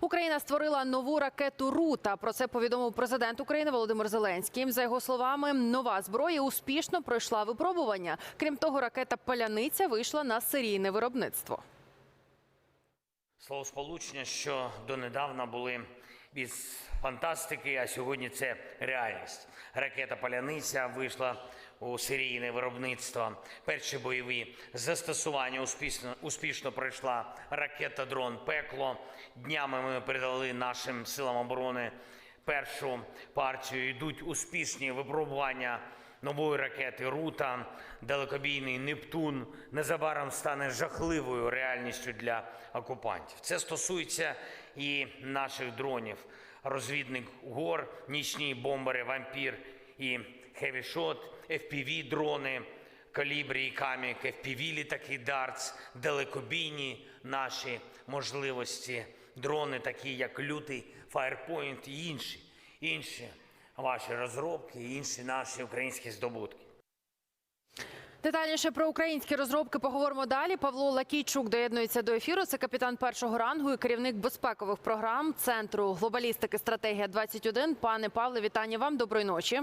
Україна створила нову ракету Рута. Про це повідомив президент України Володимир Зеленський. За його словами, нова зброя успішно пройшла випробування. Крім того, ракета Паляниця вийшла на серійне виробництво. Словосполучення, що донедавна були із фантастики, а сьогодні це реальність. Ракета Паляниця вийшла у серійне виробництво. Перші бойові застосування успішно, успішно пройшла ракета дрон Пекло. Днями ми передали нашим силам оборони першу партію. Йдуть успішні випробування нової ракети Рута, далекобійний Нептун незабаром стане жахливою реальністю для окупантів. Це стосується і наших дронів. Розвідник гор, нічні бомбери, вампір і хевішот, fpv дрони, калібрі і камік, fpv літаки Дартс, далекобійні наші можливості, дрони, такі як лютий, Firepoint і інші, інші ваші розробки, інші наші українські здобутки. Детальніше про українські розробки поговоримо далі. Павло Лакійчук доєднується до ефіру. Це капітан першого рангу і керівник безпекових програм центру глобалістики стратегія 21 Пане Павле, вітання вам. Доброї ночі.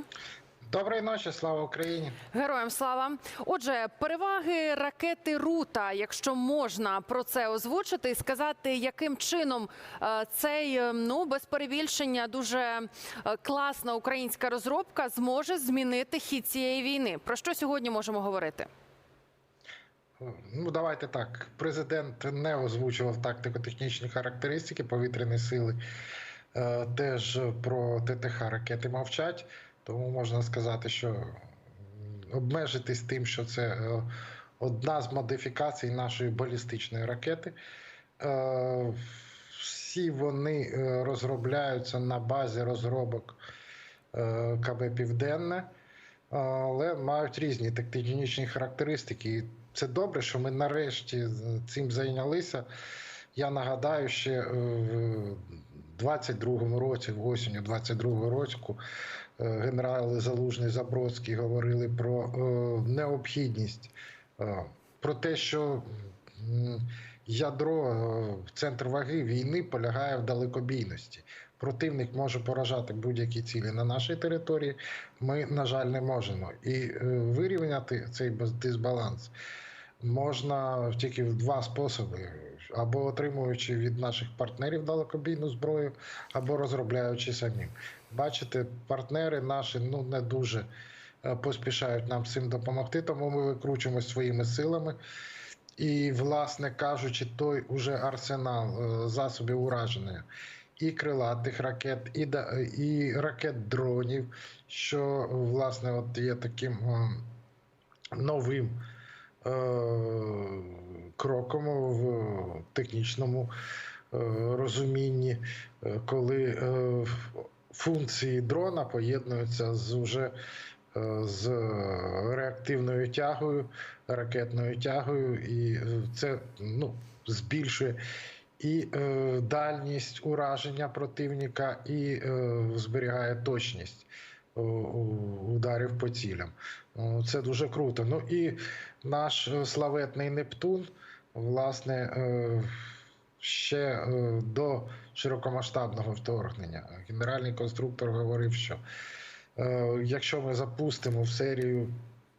Доброї ночі, слава Україні. Героям слава. Отже, переваги ракети Рута, якщо можна про це озвучити і сказати, яким чином е, цей е, ну без перебільшення дуже е, класна українська розробка зможе змінити хід цієї війни. Про що сьогодні можемо говорити? Ну, давайте так. Президент не озвучував тактико-технічні характеристики повітряної сили. Теж про ТТХ ракети мовчать, тому можна сказати, що обмежитись тим, що це е, одна з модифікацій нашої балістичної ракети. Е, Всі вони е, розробляються на базі розробок КБ Південне, але мають різні тактичні характеристики. І це добре, що ми нарешті цим зайнялися. Я нагадаю, ще в 22-му році, в осінню 22-го року, генерали Залужний Забродський говорили про е, необхідність, е, про те, що ядро, е, центр ваги війни полягає в далекобійності. Противник може поражати будь-які цілі на нашій території. Ми, на жаль, не можемо. І е, вирівняти цей дисбаланс можна тільки в два способи: або отримуючи від наших партнерів далекобійну зброю, або розробляючи самим. Бачите, партнери наші ну не дуже е, поспішають нам цим допомогти, тому ми викручуємося своїми силами. І, власне кажучи, той уже арсенал е, засобів ураження і крилатих ракет, і, і ракет дронів, що власне от є таким е, новим е, кроком в технічному е, розумінні, е, коли е, функції дрона поєднуються з уже е, з реактивною тягою, ракетною тягою, і е, це ну, збільшує і е, дальність ураження противника, і е, зберігає точність е, ударів по цілям. Це дуже круто. Ну і наш е, славетний Нептун, власне, е, ще е, до широкомасштабного вторгнення. Генеральний конструктор говорив, що е, якщо ми запустимо в серію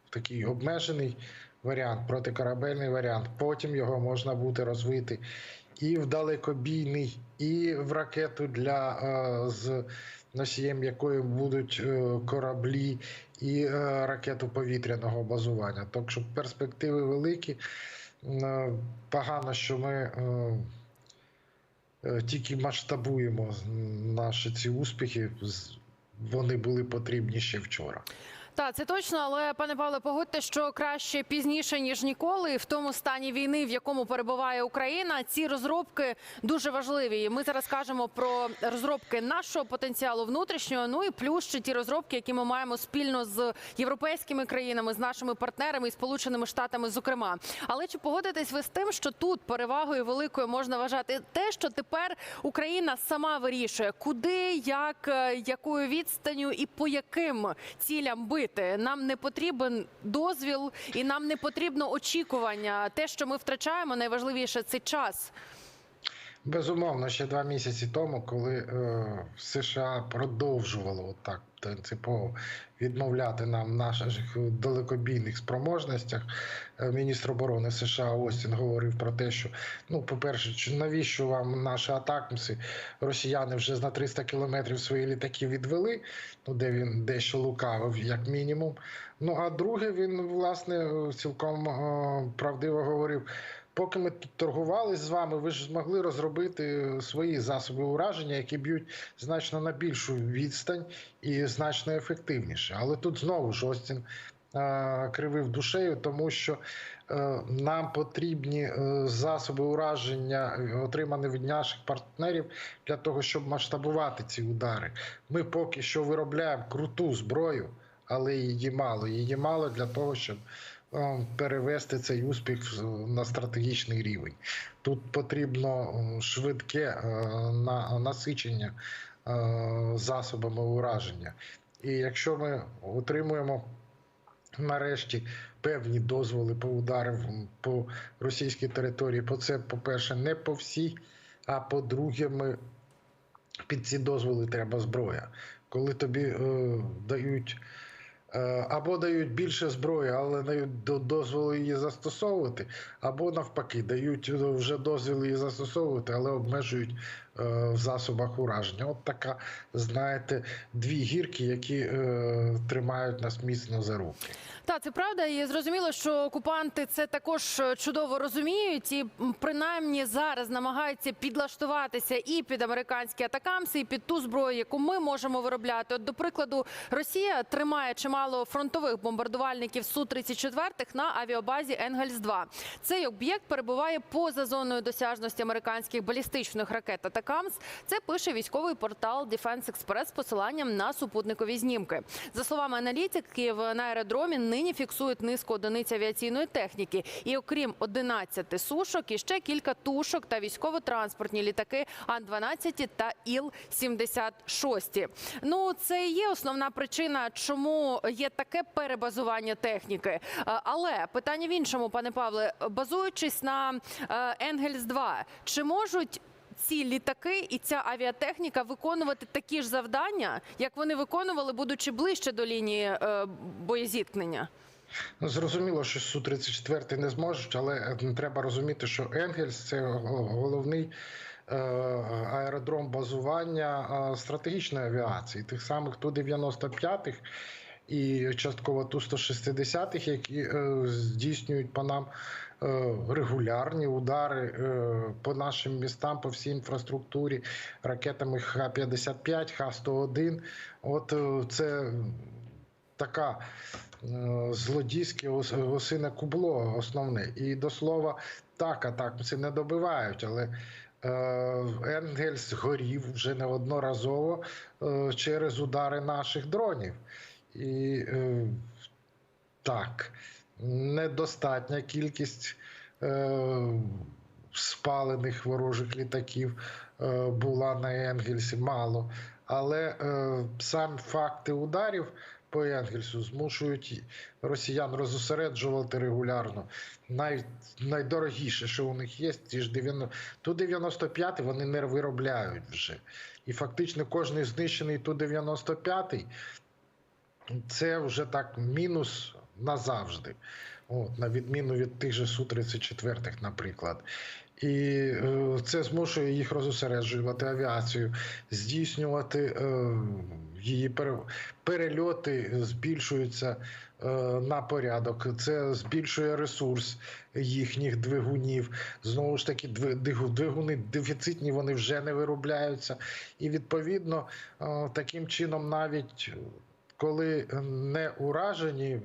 такий обмежений варіант, протикорабельний варіант, потім його можна буде розвити і в далекобійний, і в ракету для з носієм якої будуть кораблі, і ракету повітряного базування. Так що перспективи великі. Е, Погано, що ми е, е, тільки масштабуємо наші ці успіхи. Вони були потрібні ще вчора. Так, це точно, але пане Павле, погодьте, що краще пізніше ніж ніколи. В тому стані війни, в якому перебуває Україна, ці розробки дуже важливі. Ми зараз кажемо про розробки нашого потенціалу внутрішнього. Ну і плюс ще ті розробки, які ми маємо спільно з європейськими країнами, з нашими партнерами і сполученими штатами, зокрема. Але чи погодитесь ви з тим, що тут перевагою великою можна вважати те, що тепер Україна сама вирішує, куди, як, е, якою відстанню і по яким цілям бити? Нам не потрібен дозвіл і нам не потрібно очікування. Те, що ми втрачаємо, найважливіше це час. Безумовно, ще два місяці тому, коли е, США продовжувало так принципово відмовляти нам в наших далекобійних спроможностях, е, міністр оборони США Остін говорив про те, що ну, по-перше, навіщо вам наші атакмси? Росіяни вже на 300 кілометрів свої літаки відвели, ну де він дещо лукавив, як мінімум. Ну а друге, він власне цілком е, правдиво говорив. Поки ми торгували з вами, ви ж змогли розробити свої засоби ураження, які б'ють значно на більшу відстань і значно ефективніше. Але тут знову ж Остін е, кривив душею, тому що е, нам потрібні е, засоби ураження, отримані від наших партнерів, для того, щоб масштабувати ці удари. Ми поки що виробляємо круту зброю, але її мало. Її мало для того, щоб перевести цей успіх на стратегічний рівень. Тут потрібно е, швидке е, насичення е, засобами ураження. І якщо ми отримуємо нарешті певні дозволи по ударам по російській території, по це, по-перше, не по всій, а по-друге, ми під ці дозволи треба зброя. Коли тобі е, дають е, або дають більше зброї, але не до- дозволи її застосовувати, або навпаки, дають вже дозвіл її застосовувати, але обмежують е, в засобах ураження. От така, знаєте, дві гірки, які е, тримають нас міцно за руки. Так, це правда, і зрозуміло, що окупанти це також е, чудово розуміють, і принаймні зараз намагаються підлаштуватися і під американські атакамси, і під ту зброю, яку ми можемо виробляти. От, до прикладу, Росія тримає чимало фронтових бомбардувальників су 34 на авіабазі Енгельс 2 Цей об'єкт перебуває поза зоною досяжності американських балістичних ракет Атакамс. Це пише військовий портал Defense Express з посиланням на супутникові знімки. За словами аналітиків, на аеродромі нині фіксують низку одиниць авіаційної техніки. І окрім 11 сушок, і ще кілька тушок та військово-транспортні літаки Ан-12 та Іл-76. Ну, це і є основна причина, чому є таке перебазування техніки. Е, Але питання в іншому, пане Павле, базуючись на Енгельс 2 чи можуть ці літаки і ця авіатехніка виконувати такі ж завдання, як вони виконували, будучи ближче до лінії е, боєзіткнення? Ну, зрозуміло, що Су-34 не зможуть, але е, треба розуміти, що Енгельс це головний е, аеродром базування стратегічної авіації, тих самих Ту-95 і частково Ту-160, які е, здійснюють по нам регулярні удари е, по нашим містам, по всій інфраструктурі, ракетами Х-55, Х-101. От е, це така е, злодійське осине кубло основне. І до слова, так, атакамси не добивають, але е, Енгельс горів вже неодноразово е, через удари наших дронів. І е, так, недостатня кількість е, спалених ворожих літаків е, була на Енгельсі, мало. Але е, сам факти ударів по Енгельсу змушують росіян розосереджувати регулярно. Най, найдорогіше, що у них є, ті ж 90, Ту-95 вони не виробляють вже. І фактично кожний знищений Ту-95 це вже так мінус назавжди. От, на відміну від тих же Су-34, наприклад. І е, це змушує їх розосереджувати авіацію, здійснювати е, її пере, перельоти, збільшуються е, на порядок. Це збільшує ресурс їхніх двигунів. Знову ж таки, дви- двигуни дефіцитні, вони вже не виробляються. І відповідно таким чином, навіть коли не уражені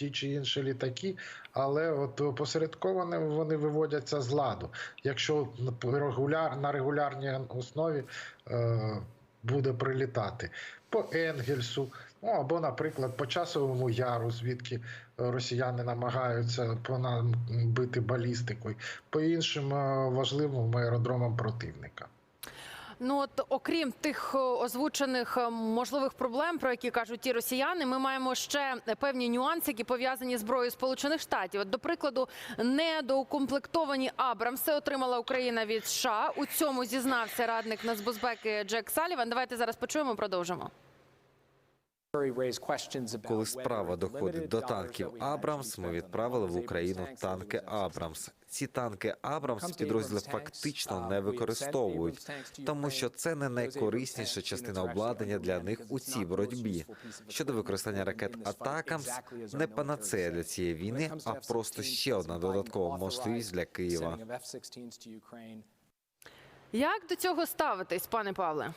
ті чи інші літаки, але от опосередковано вони виводяться з ладу. Якщо на регуляр, на регулярній основі е, буде прилітати по Енгельсу, ну або, наприклад, по часовому яру, звідки росіяни намагаються по нам бити балістикою, по іншим е, важливим аеродромам противника. Ну от окрім тих озвучених е, можливих проблем, про які кажуть ті росіяни, ми маємо ще певні нюанси, які пов'язані зброєю Сполучених Штатів. От, до прикладу, недоукомплектовані Абрамси отримала Україна від США. У цьому зізнався радник нацбезпеки Джек Саліван. Давайте зараз почуємо. Продовжимо. Коли справа доходить до танків Абрамс, ми відправили в Україну танки Абрамс. Ці танки Абрамс підрозділи фактично не використовують, тому що це не найкорисніша частина обладнання для них у цій боротьбі. Щодо використання ракет Атакамс, не панацея для цієї війни, а просто ще одна додаткова можливість для Києва. Як до цього ставитись, пане Павле?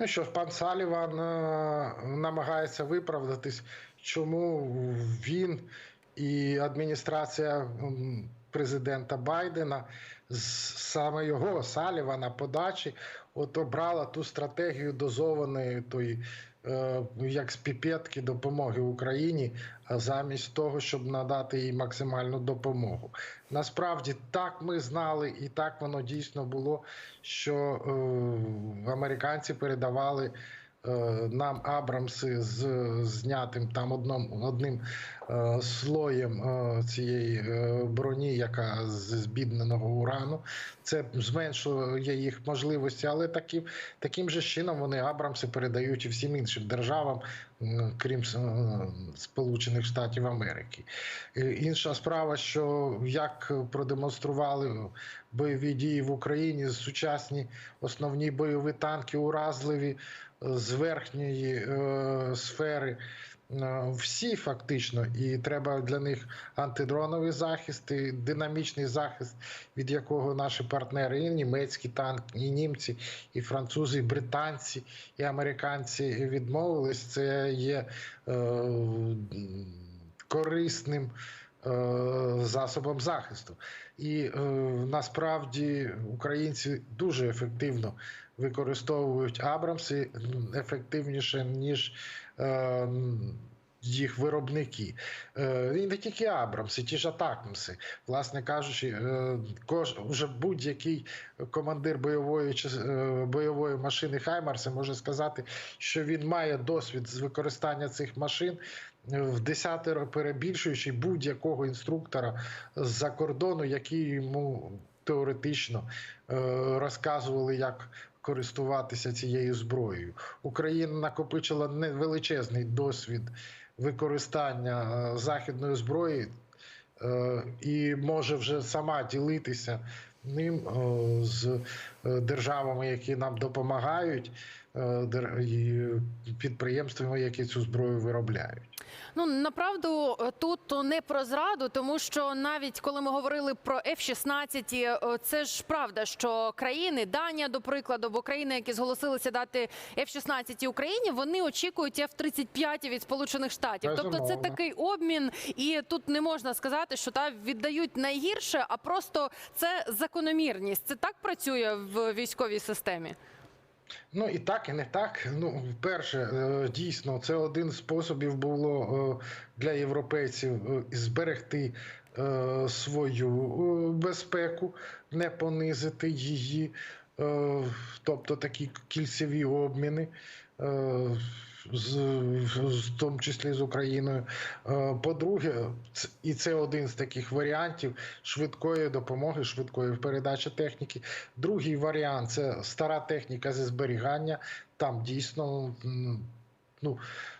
Ну що ж, пан Саліван е, намагається виправдатись, чому він і адміністрація президента Байдена з- саме його Салівана подачі от обрала ту стратегію дозованої тої. е, Як з піпетки допомоги Україні, замість того, щоб надати їй максимальну допомогу. Насправді так ми знали, і так воно дійсно було, що е, американці передавали нам Абрамси з знятим там одном, одним е, слоєм е, цієї е, броні, яка з збідненого урану. Це зменшує їх можливості, але таким, таким же чином вони Абрамси передають і всім іншим державам, крім е, Сполучених Штатів Америки. Е, Інша справа, що як продемонстрували бойові дії в Україні, сучасні основні бойові танки уразливі е, з верхньої е, сфери. е, Всі фактично, і треба для них антидроновий захист, і динамічний захист, від якого наші партнери, і німецькі танки, і німці, і французи, і британці, і американці відмовились. Це є е, корисним е, засобом захисту. І е, насправді українці дуже ефективно використовують Абрамси ефективніше, ніж е, їх виробники. Е, і не тільки Абрамси, ті ж Атакмси. Власне кажучи, е, кож, вже будь-який командир бойової, е, бойової машини Хаймарса може сказати, що він має досвід з використання цих машин в десятеро перебільшуючи будь-якого інструктора з-за кордону, які йому теоретично е, розказували, як користуватися цією зброєю. Україна накопичила величезний досвід використання е, західної зброї е, і може вже сама ділитися ним е, з державами, які нам допомагають, підприємствами, які цю зброю виробляють. Ну направду е, тут не про зраду, тому що навіть коли ми говорили про F-16, е, це ж правда, що країни, Данія, до прикладу, або країни, які зголосилися дати F-16 Україні, вони очікують F-35 від Сполучених Штатів. Тобто, це такий обмін, і тут не можна сказати, що та віддають найгірше, а просто це закономірність. Це так працює в військовій системі. Ну і так, і не так. Ну, перше, е, дійсно, це один з способів було е, для європейців е, зберегти свою безпеку, не понизити її, тобто такі кільцеві обміни. З, в тому числі з Україною. Е, По-друге, і це один з таких варіантів швидкої допомоги, швидкої передачі техніки. Другий варіант це стара техніка зі зберігання. Там дійсно ну,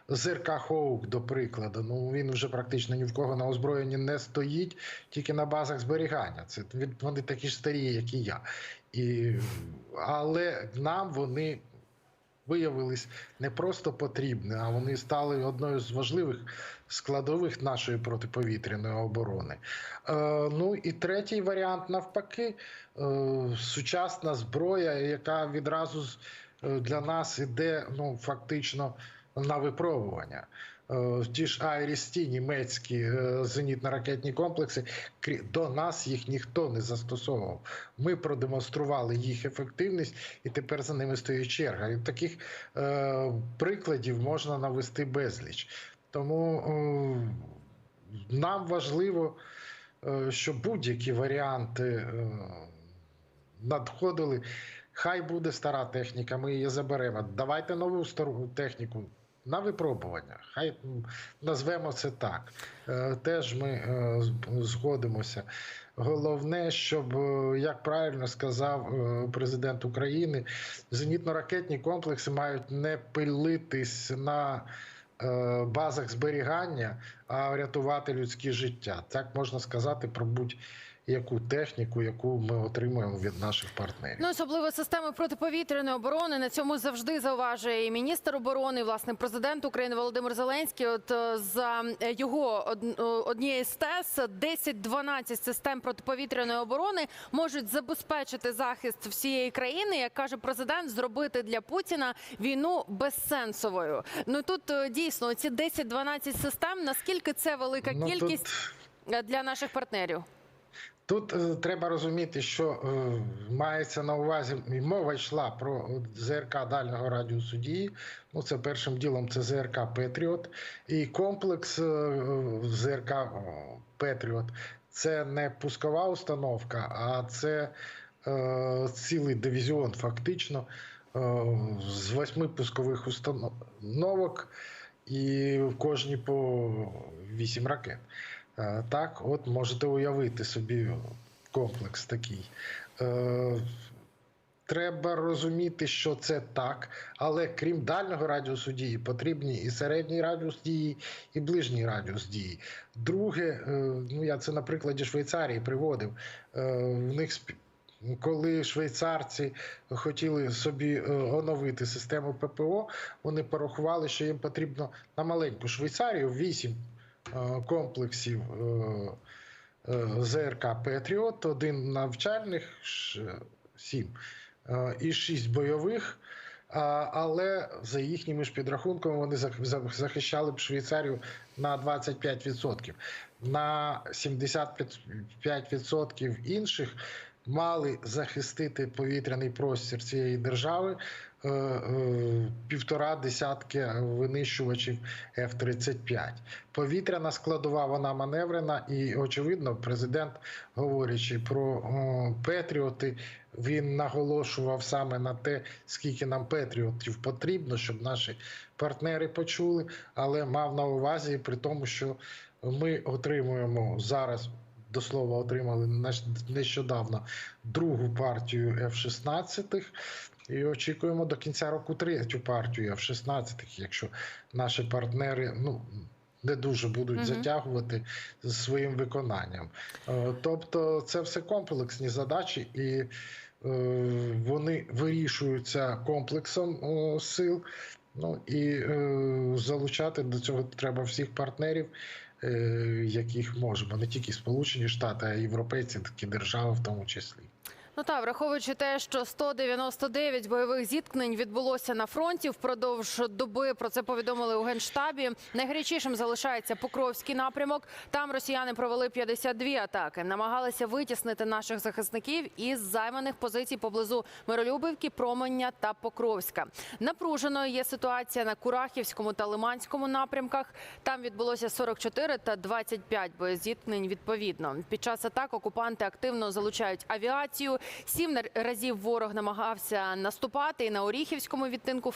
ЗРК Хоук, до прикладу. Ну він вже практично ні в кого на озброєнні не стоїть, тільки на базах зберігання. Це вони такі ж старі, як і я. І, але нам вони. Виявились не просто потрібні, а вони стали одною з важливих складових нашої протиповітряної оборони. Е, ну і третій варіант навпаки, е, сучасна зброя, яка відразу е, для нас іде ну, фактично на випробування. Е, Ті ж Айрісті, німецькі е, зенітно-ракетні комплекси, до нас їх ніхто не застосовував. Ми продемонстрували їх ефективність, і тепер за ними стоїть черга. І таких е, прикладів можна навести безліч. Тому е, нам важливо, е, щоб будь-які варіанти е, надходили Хай буде стара техніка, ми її заберемо. Давайте нову стару техніку на випробування. Хай назвемо це так. Е, Теж ми е, згодимося. Головне, щоб, е, як правильно сказав президент України, зенітно-ракетні комплекси мають не пилитись на базах зберігання, а рятувати людське життя. Так можна сказати про будь-яку техніку, яку ми отримуємо від наших партнерів. Ну, особливо системи протиповітряної оборони. На цьому завжди зауважує і міністр оборони, і, власне, президент України Володимир Зеленський. От е, за е, його е, однієї з тез 10-12 систем протиповітряної оборони можуть забезпечити захист всієї країни. Як каже президент, зробити для Путіна війну безсенсовою. Ну тут дійсно ці 10-12 систем. Наскільки це велика Ну, кількість е, для наших партнерів? Тут е, треба розуміти, що е, мається на увазі мова йшла про ЗРК дальнього радіусу дії. Ну, це першим ділом це ЗРК Петріот. І комплекс е, ЗРК Петріот це не пускова установка, а це е, цілий дивізіон, фактично, е, з восьми пускових установок, і в кожній по вісім ракет. Е, Так, от можете уявити собі комплекс такий. Е, Треба розуміти, що це так, але крім дальнього радіусу дії, потрібні і середній радіус дії, і ближній радіус дії. Друге, е, ну я це на прикладі Швейцарії приводив. В них коли швейцарці хотіли собі оновити систему ППО, вони порахували, що їм потрібно на маленьку Швейцарію 8 е, комплексів е, е, ЗРК Петріот, один навчальних, сім, е, і шість бойових. Але за їхніми ж підрахунками вони зах- зах- захищали б Швейцарію на 25%. На 75% інших мали захистити повітряний простір цієї держави е, е, півтора десятки винищувачів F-35. Повітряна складова вона маневрена, і очевидно, президент, говорячи про Петріоти, він наголошував саме на те, скільки нам Петріотів потрібно, щоб наші партнери почули, але мав на увазі при тому, що ми отримуємо зараз. До слова, отримали нещодавно другу партію F-16 і очікуємо до кінця року третю партію F-16, якщо наші партнери ну, не дуже будуть Мгм. затягувати з своїм виконанням. Е, Тобто це все комплексні задачі, і е, вони вирішуються комплексом сил. Ну і е, залучати до цього треба всіх партнерів, е, яких можемо, не тільки Сполучені Штати, а й європейці, такі держави в тому числі. Ну так, враховуючи те, що 199 бойових зіткнень відбулося на фронті впродовж доби. Про це повідомили у генштабі. Найгарячішим залишається Покровський напрямок. Там росіяни провели 52 атаки, намагалися витіснити наших захисників із займаних позицій поблизу Миролюбівки, Променя та Покровська. Напруженою є ситуація на Курахівському та Лиманському напрямках. Там відбулося 44 та 25 боєзіткнень відповідно. Під час атак окупанти активно залучають авіацію. Сім разів ворог намагався наступати і на Оріхівському відтинку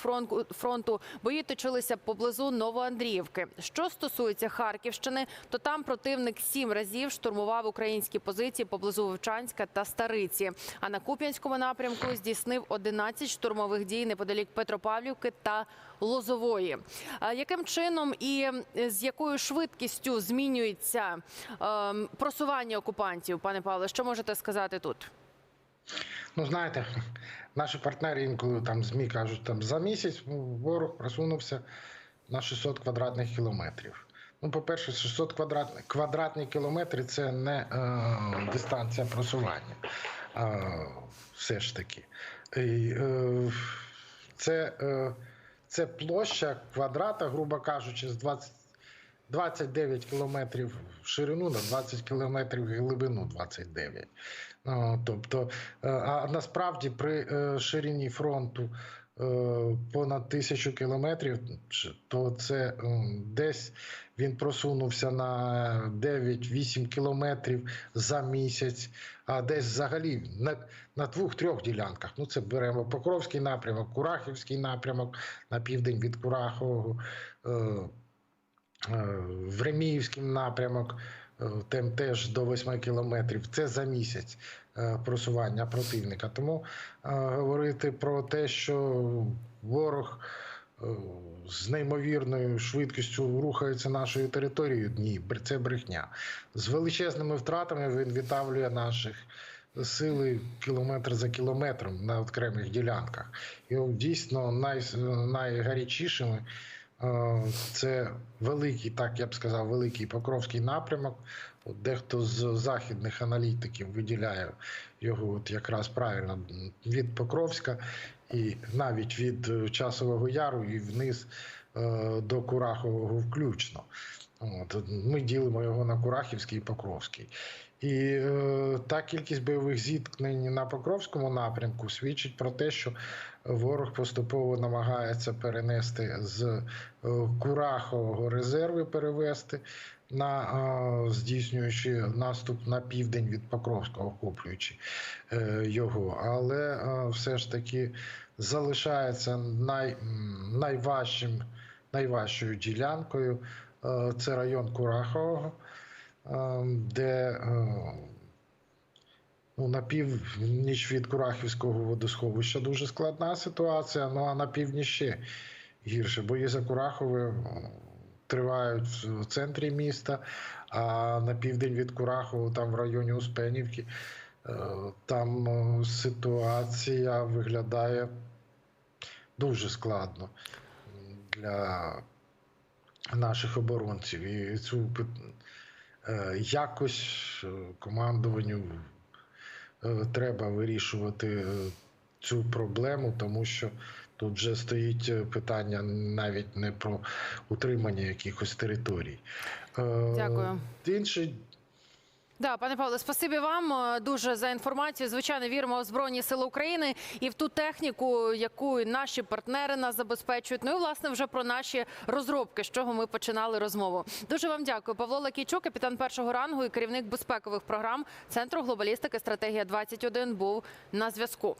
фронту. Бої точилися поблизу Новоандріївки. Що стосується Харківщини, то там противник сім разів штурмував українські позиції поблизу Вовчанська та Стариці. А на Куп'янському напрямку здійснив 11 штурмових дій неподалік Петропавлівки та Лозової. Яким чином і з якою швидкістю змінюється ем, просування окупантів, пане Павле? Що можете сказати тут? Ну, знаєте, наші партнери інколи там ЗМІ кажуть, там за місяць ворог просунувся на 600 квадратних кілометрів. Ну, по-перше, 600 квадратних квадратні кілометри це не е, дистанція просування. Е, все ж таки. І, е, це, е, це площа квадрата, грубо кажучи, з 20, 29 кілометрів в ширину на 20 кілометрів в глибину 29. Тобто, е, а насправді при е, ширині фронту е, понад тисячу кілометрів, то це десь він просунувся на 9-8 кілометрів за місяць, а десь взагалі на, на двох-трьох ділянках. Ну, це беремо Покровський напрямок, Курахівський напрямок на південь від Курахового, Времіївський напрямок. Тем теж до 8 кілометрів. Це за місяць е, просування противника. Тому е, говорити про те, що ворог е, з неймовірною швидкістю рухається нашою територією, ні, це брехня. З величезними втратами він відтавлює наших сили кілометр за кілометром на окремих ділянках. І дійсно най, найгарячішими це великий, так я б сказав, великий Покровський напрямок. Дехто з західних аналітиків виділяє його от якраз правильно від Покровська і навіть від е, Часового Яру і вниз е, до Курахового включно. От, ми ділимо його на Курахівський і Покровський. І е, та кількість бойових зіткнень на Покровському напрямку свідчить про те, що ворог поступово намагається перенести з е, Курахового резерви перевести на е, здійснюючи наступ на південь від Покровського, охоплюючи е, його. Але все ж таки залишається най, найважчим, найважчою ділянкою. Це район Курахового, де ну, на північ від Курахівського водосховища дуже складна ситуація. Ну а на півдні ще гірше. Бої за Курахове тривають в центрі міста, а на південь від Курахового, там в районі Успенівки, е, там е, ситуація виглядає дуже складно для наших оборонців. І цю е, якось командуванню треба вирішувати е, цю проблему, тому що тут вже стоїть е, питання навіть не про утримання якихось територій. Е, Дякую. Інший Да, пане Павло, спасибі вам е, дуже за інформацію. Звичайно, віримо в Збройні Сили України і в ту техніку, яку наші партнери нас забезпечують. Ну і власне вже про наші розробки, з чого ми починали розмову. Дуже вам дякую. Павло Лакійчук, капітан першого рангу і керівник безпекових програм Центру глобалістики стратегія 21 був на зв'язку.